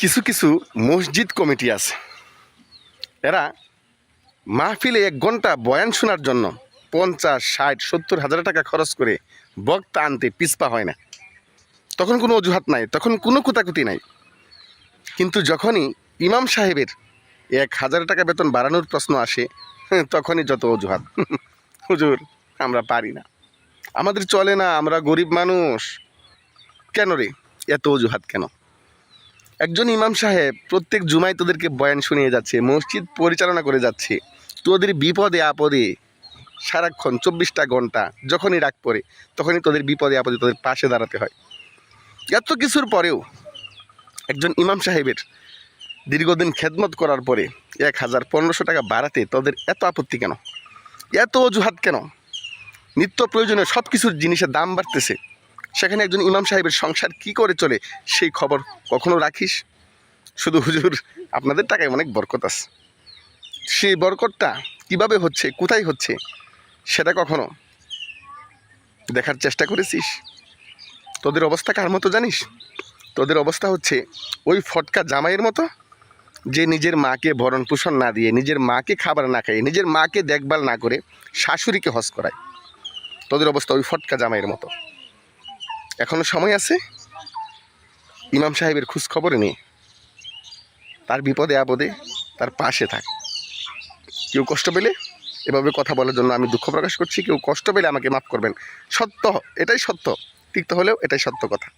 কিছু কিছু মসজিদ কমিটি আছে। এরা মাহফিলে এক ঘণ্টা বয়ান শোনার জন্য পঞ্চাশ ষাট সত্তর হাজার টাকা খরচ করে বক্তা আনতে পিছপা হয় না। তখন কোনো অজুহাত নাই তখন কোনো কুতাকুতি নাই। কিন্তু যখনই ইমাম সাহেবের এক হাজার টাকা বেতন বাড়ানোর প্রশ্ন আসে হ্যাঁ, তখনই যত অজুহাত। হুজুর আমরা পারি না। আমাদের চলে না আমরা গরিব মানুষ। কেন রে? এত অজুহাত কেন? একজন ইমাম সাহেব প্রত্যেক জুমায় তোদেরকে বয়ান শুনিয়ে যাচ্ছে, মসজিদ পরিচালনা করে যাচ্ছে। তোদের বিপদে আপদে সারাক্ষণ চব্বিশটা ঘণ্টা যখনই রাগ পড়ে, তখনই তোদের বিপদে আপদে তোদের পাশে দাঁড়াতে হয়। এত কিছুর পরেও একজন ইমাম সাহেবের দীর্ঘদিন খেদমত করার পরে এক হাজার পনেরোশো টাকা বাড়াতে তোদের এত আপত্তি কেন? এত অজুহাত কেন? নিত্য প্রয়োজনীয় সব কিছুর জিনিসের দাম বাড়তেছে। সেখানে একজন ইমাম সাহেবের সংসার কি করে চলে, সেই খবর কখনো রাখিস? শুধু হুজুর, আপনাদের টাকায় অনেক বরকত আছে। সেই বরকতটা কীভাবে হচ্ছে, কোথায় হচ্ছে, সেটা কখনো দেখার চেষ্টা করেছিস? তোদের অবস্থা কার মতো জানিস? তোদের অবস্থা হচ্ছে ওই ফটকা জামাইয়ের মতো, যে নিজের মাকে ভরণ পোষণ না দিয়ে, নিজের মাকে খাবার না খাইয়ে, নিজের মাকে দেখভাল না করে শাশুড়িকে হজ করায়। তোদের অবস্থা ওই ফটকা জামাইয়ের মতো। এখনও সময় আছে? ইমাম সাহেবের খোঁজ খবর নিয়ে তার বিপদে আপদে তার পাশে থাক। কেউ কষ্ট পেলে এভাবে কথা বলার জন্য আমি দুঃখ প্রকাশ করছি। কেউ কষ্ট পেলে আমাকে মাফ করবেন। সত্য, এটাই সত্য। তিক্ত হলেও এটাই সত্য কথা।